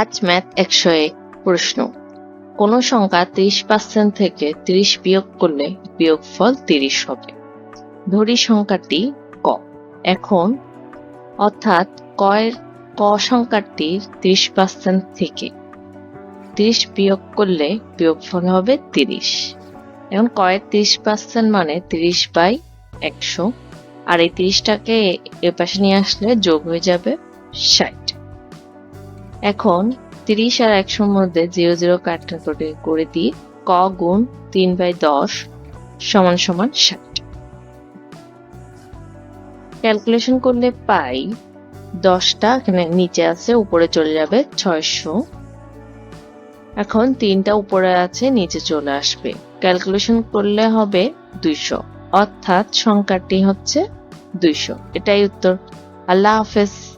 আজ ম্যাথ একশো এক প্রশ্ন। কোন সংখ্যা ত্রিশ পার্সেন্ট থেকে ত্রিশ বিয়োগ করলে বিয়োগফল তিরিশ হবে। ধরি সংখ্যাটি ক। এখন, অর্থাৎ কয়ের ক সংখ্যাটির ত্রিশ পার্সেন্ট থেকে ত্রিশ বিয়োগ করলে বিয়োগফল হবে তিরিশ। এখন কয়ের ত্রিশ পার্সেন্ট মানে তিরিশ বাই একশো। আর এই তিরিশটাকে এ পাশে নিয়ে আসলে যোগ হয়ে যাবে ষাট। এখন তিরিশ আর একশোর মধ্যে জিরো জিরো কাটাকুটি করে দিই। ক গুণ তিন বাই দশ সমান সমান ষাট। ক্যালকুলেশন করলে পাই দশটা, এখানে নিচে আছে, উপরে চলে যাবে ছয়শো। এখন তিনটা উপরে আছে, নিচে চলে আসবে। ক্যালকুলেশন করলে হবে দুইশো। অর্থাৎ সংখ্যাটি হচ্ছে দুইশো। এটাই উত্তর। আল্লাহ হাফেজ।